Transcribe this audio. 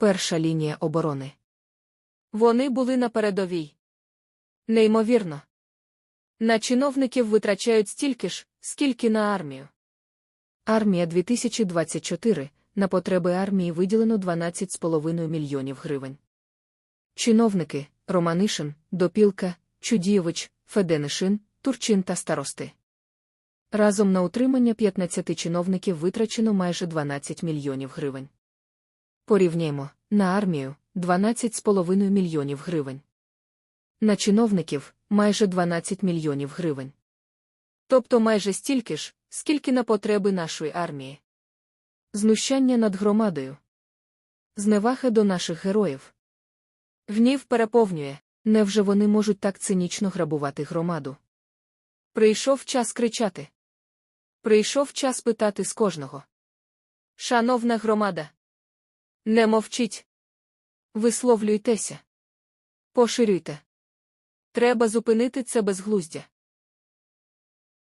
Перша лінія оборони. Вони були на передовій. Неймовірно. На чиновників витрачають стільки ж, скільки на армію. Армія 2024. На потреби армії виділено 12,5 мільйонів гривень. Чиновники Романишин, Допілка, Чудієвич, Феденишин, Турчин та старости. Разом на утримання 15 чиновників витрачено майже 12 мільйонів гривень. Порівняймо, на армію 12,5 мільйонів гривень. На чиновників майже 12 мільйонів гривень. Тобто майже стільки ж, скільки на потреби нашої армії. Знущання над громадою. Зневага до наших героїв. Гнів переповнює. Невже вони можуть так цинічно грабувати громаду? Прийшов час кричати. Прийшов час питати з кожного. Шановна громада. Не мовчіть. Висловлюйтеся. Поширюйте. Треба зупинити це безглуздя.